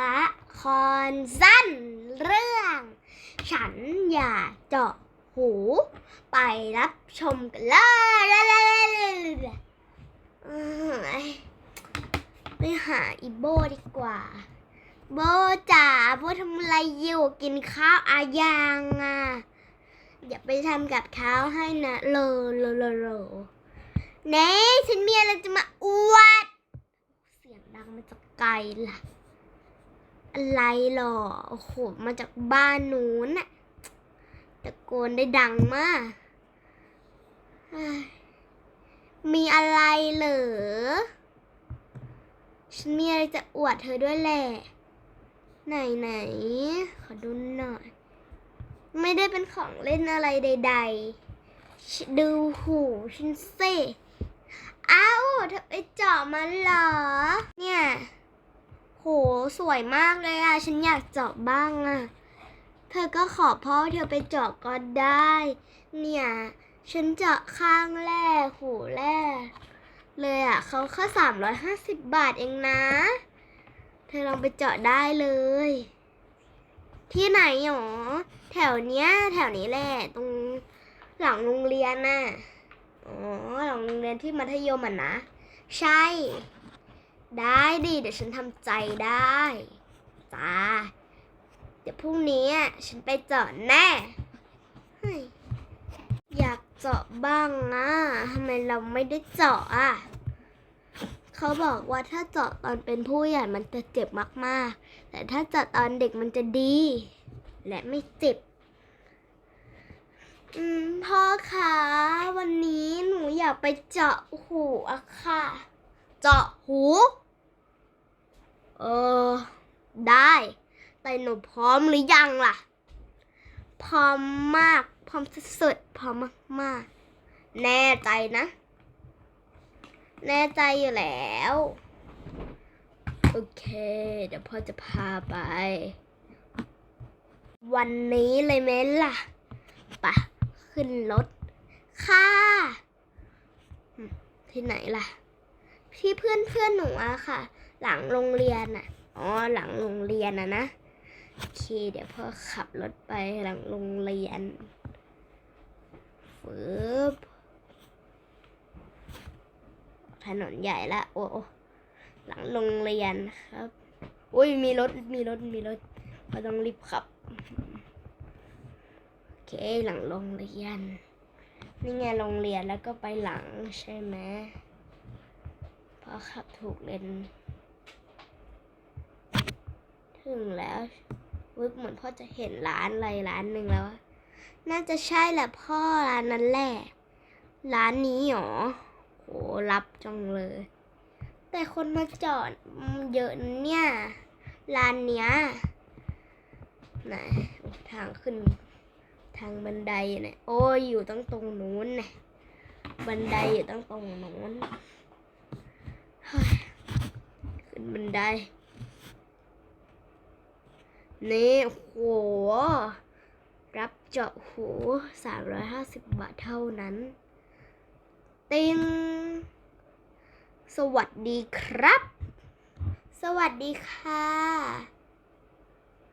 ละครสั้นเรื่อง ฉันอย่าเจาะหู ไปรับชมกันเลยไปหาอีโบดีกว่า โบจ๋าโบทำอะไรอยู่กินข้าวอายังอะ อย่าไปทำกับข้าวให้นะโลโลโลโลเน่ฉันมีอะไรจะมาอวด เสียงดังมาจากไกลล่ะ อะไรหรอ โอ้โห มาจากบ้านนู้นน่ะตะโกนได้ดังมาก มีอะไรเหรอ ฉันมีอะไรจะอวดเธอด้วยแหละ ไหนไหน ขอดูหน่อย ไม่ได้เป็นของเล่นอะไรใด ๆ ดูหูฉันสิอ้าวเธอไปเจาะมันเหรอ เนี่ย หสวยมากเลยอะ ฉันอยากเจาะบ้างอะ เธอก็ขอพ่อเธอไปเจาะก็ได้ เนี่ย ฉันเจาะข้างแรกหูแรก เลยอะเขาแค่สามร้อยห้าสิบบาทเองนะ เธอลองไปเจาะได้เลย ที่ไหนหรอ แถวเนี้ย แถวนี้แหละ ตรงหลังโรงเรียนน่ะ อ๋อ หลังโรงเรียนที่มัธยมอะนะ ใช่ ได้ดิเดี๋ยวฉันทำใจได้จ้าเดี๋ยวพรุ่งนี้ฉันไปเจาะแน่อยากเจาะบ้างนะทำไมเราไม่ได้เจาะอะเขาบอกว่าถ้าเจาะตอนเป็นผู้ใหญ่มันจะเจ็บมากๆ แต่ถ้าเจาะตอนเด็กมันจะดี และไม่เจ็บ อืมพ่อคะวันนี้หนูอยากไปเจาะหูอะค่ะ จาะหู เออ ได้ แต่หนูพร้อมหรือยังล่ะ พร้อมมาก พร้อมสุดๆพร้อมมากๆ แน่ใจนะ แน่ใจอยู่แล้ว โอเค เดี๋ยวพ่อจะพาไป วันนี้เลยไหมล่ะปะขึ้นรถ ค่ะ ที่ไหนล่ะ ที่เพื่อนเพื่อนหนูอะค่ะ หลังโรงเรียนอะอ๋อหลังโรงเรียนอะนะโอเค เดี๋ยวพ่อขับรถไปหลังโรงเรียนฟืบถนนใหญ่ละโอโอ้หลังโรงเรียนครับอุ้ยมีรถมีรถมีรถเราต้องรีบขับโอเคหลังโรงเรียนนี่ไงโรงเรียนแล้วก็ไปหลังใช่ไหม พอขับถูกเลนถึงแล้ววึบเหมือนพ่อจะเห็นร้านอะไรร้านหนึ่งแล้ว น่าจะใช่แหละพ่อร้านนั้นแหละ ร้านนี้หรอโหรับจังเลย แต่คนมาจอดเยอะเนี่ย ร้านเนี้ยไหนทางขึ้น ทางบันไดเนี่ย โอ้ยอยู่ตั้งตรงนู้นเนี่ยบันไดอยู่ตั้งตรงนู้น ขึ้นบันได นี่โอ้โหรับเจาะหู350บาทเท่านั้น ติง สวัสดีครับ สวัสดีค่ะ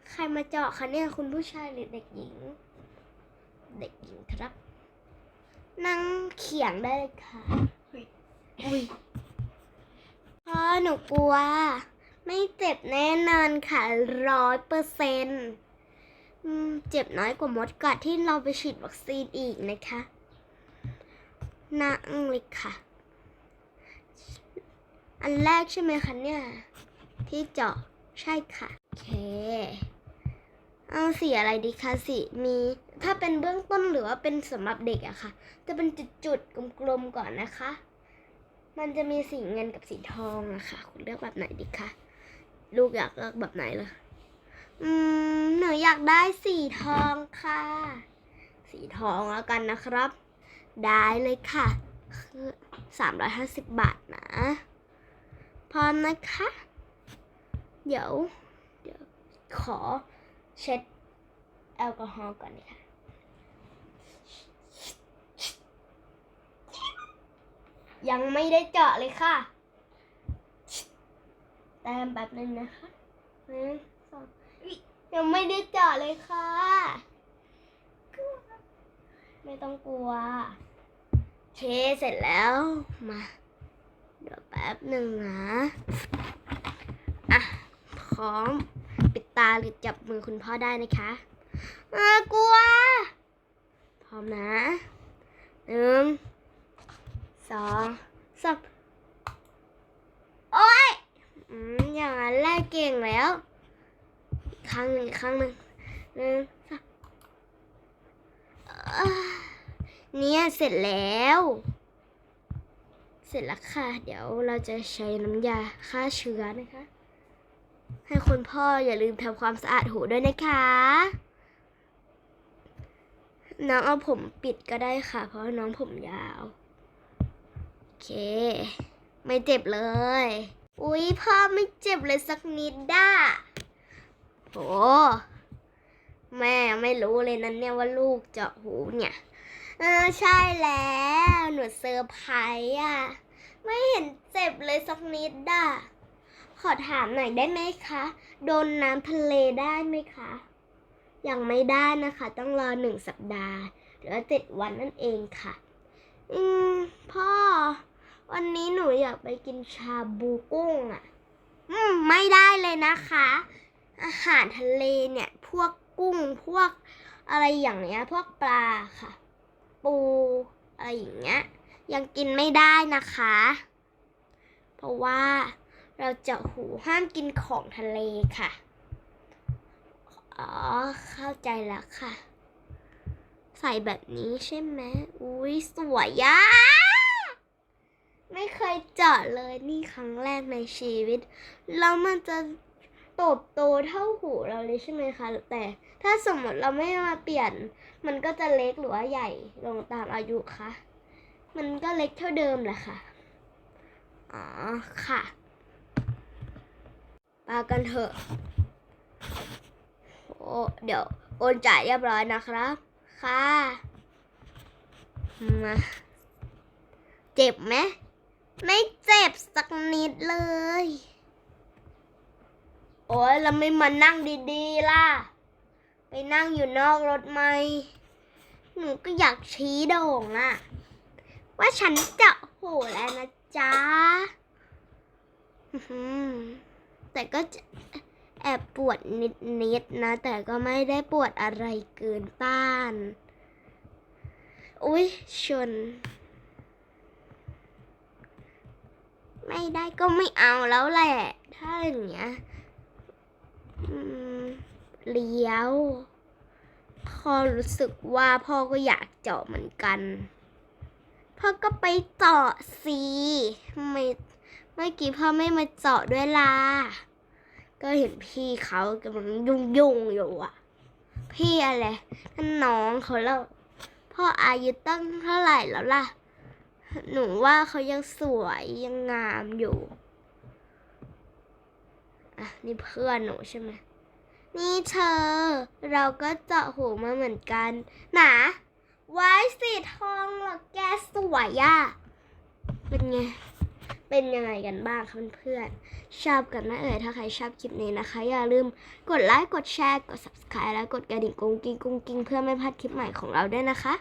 ใครมาเจาะคะเนี่ยคุณผู้ชายหรือเด็กหญิง เด็กหญิงครับ นั่งเขียงได้เลยค่ะ อุ้ย พ่อหนูกลัว ไม่เจ็บแน่นอนค่ะร้อยเปอร์เซ็นต์เจ็บน้อยกว่ามดกัดที่เราไปฉีดวัคซีนอีกนะคะนั่งเลยค่ะ อันแรกใช่ไหมคะเนี่ย ที่เจาะใช่ค่ะ โอเค เอาสีอะไรดีคะสีมี ถ้าเป็นเบื้องต้นหรือว่าเป็นสำหรับเด็กอะค่ะ จะเป็นจุดๆกลมๆก่อนนะคะ มันจะมีสีเงินกับสีทองอะค่ะ คุณเลือกแบบไหนดีคะ ลูกอยากเลือกแบบไหนล่ะอืมหนูอยากได้สีทองค่ะ สีทองแล้วกันนะครับ ได้เลยค่ะ คือสามร้อยห้าสิบบาทนะ พร้อมนะคะ เดี๋ยว เดี๋ยวขอเช็ดแอลกอฮอล์ก่อนนะคะ ยังไม่ได้เจาะเลยค่ะแต้มแป๊บนึงนะคะหนึ่งสองยังไม่ได้เจาะเลยค่ะ ไม่ต้องกลัวเคเสร็จแล้วมา เดี๋ยวแป๊บหนึ่งนะอะพร้อมปิดตาหรือจับมือคุณพ่อได้นะคะเออกลัว พร้อมนะหนึ่ง สองสามโอ๊ยอย่างนั้นแรกเก่งแล้ว ครั้งหนึ่งครั้งหนึ่งหนึ่งสองเนี่ยเสร็จแล้ว เสร็จแล้วค่ะ เดี๋ยวเราจะใช้น้ำยาฆ่าเชื้อนะคะ ให้คุณพ่ออย่าลืมทำความสะอาดหูด้วยนะคะน้องเอาผมปิดก็ได้ค่ะ เพราะน้องผมยาว เค ไม่เจ็บเลย อุ๊ยพ่อไม่เจ็บเลยสักนิดด้าโหแม่ไม่รู้เลยนั้นเนี่ยว่าลูกเจาะหูเนี่ยเออใช่แล้วหนูเซอร์ไพรส์อะ ไม่เห็นเจ็บเลยสักนิดอะ ขอถามหน่อยได้ไหมคะ โดนน้ำทะเลได้ไหมคะ ยังไม่ได้นะคะ ต้องรอหนึ่งสัปดาห์ หรือเจ็ดวันนั่นเองค่ะ อืม พ่อ วันนี้หนูอยากไปกินชาบูกุ้งอะ อืม ไม่ได้เลยนะคะ อาหารทะเลเนี่ย พวกกุ้งพวกอะไรอย่างเงี้ย พวกปลาค่ะ ปูอะไรอย่างเงี้ย ยังกินไม่ได้นะคะ เพราะว่าเราจะหูห้ามกินของทะเลค่ะ อ๋อ เข้าใจแล้วค่ะ ใส่แบบนี้ใช่ไหมอุ้ยสวยอะ ไม่เคยเจาะเลยนี่ครั้งแรกในชีวิต แล้วมันจะโตบโตเท่าหูเราเลยใช่ไหมคะ แต่ถ้าสมมติเราไม่มาเปลี่ยน มันก็จะเล็กหรือว่าใหญ่ลงตามอายุคะ มันก็เล็กเท่าเดิมแหละค่ะ อ๋อค่ะปากันเถอะ โอ้เดี๋ยวโอนจ่ายเรียบร้อยนะครับ ค่ะ มา เจ็บไหม ไม่เจ็บสักนิดเลย โอ้ยแล้วไม่มานั่งดีๆล่ะ ไปนั่งอยู่นอกรถไหม หนูก็อยากชี้โด่งอะว่าฉันเจาะหูแล้วนะจ๊ะแต่ก็แอบปวดนิดๆนะ แต่ก็ไม่ได้ปวดอะไรเกินต้าน อุ๊ยชน ไม่ได้ก็ไม่เอาแล้วแหละ ถ้าอย่างเงี้ยเลี้ยว พ่อรู้สึกว่าพ่อก็อยากเจาะเหมือนกัน พ่อก็ไปเจาะสิไม่เมื่อกี้พ่อไม่มาเจาะด้วยล่ะก็เห็นพี่เขากำลังยุ่งยุ่งๆอยู่อะพี่อะไรนั่นน้องเขาแล้วพ่ออายุตั้งเท่าไหร่แล้วล่ะ หนูว่าเขายังสวยยังงามอยู่ อะ นี่เพื่อนหนูใช่ไหม นี่เธอ เราก็เจาะหูมาเหมือนกัน หนาไว้สีทองหรอแกสวยอะเป็นไง เป็นยังไงกันบ้างคะเพื่อนๆชอบกันนะเอ่ยถ้าใครชอบคลิปนี้นะคะ อย่าลืมกดไลค์กดแชร์กด subscribe แล้วกดกระดิ่งกุ้งกิ้งกุ้งกิ้งเพื่อไม่พลาดคลิปใหม่ของเราด้วยนะคะ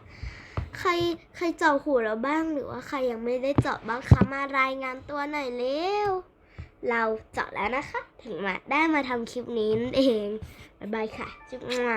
ใครใครเจาะหูเราบ้างหรือว่าใครยังไม่ได้เจาะบ้างคะมารายงานตัวหน่อยเร็ว เราเจาะแล้วนะคะ ถึงมาได้มาทำคลิปนี้นั่นเอง บ๊ายบายค่ะ จุ๊บมา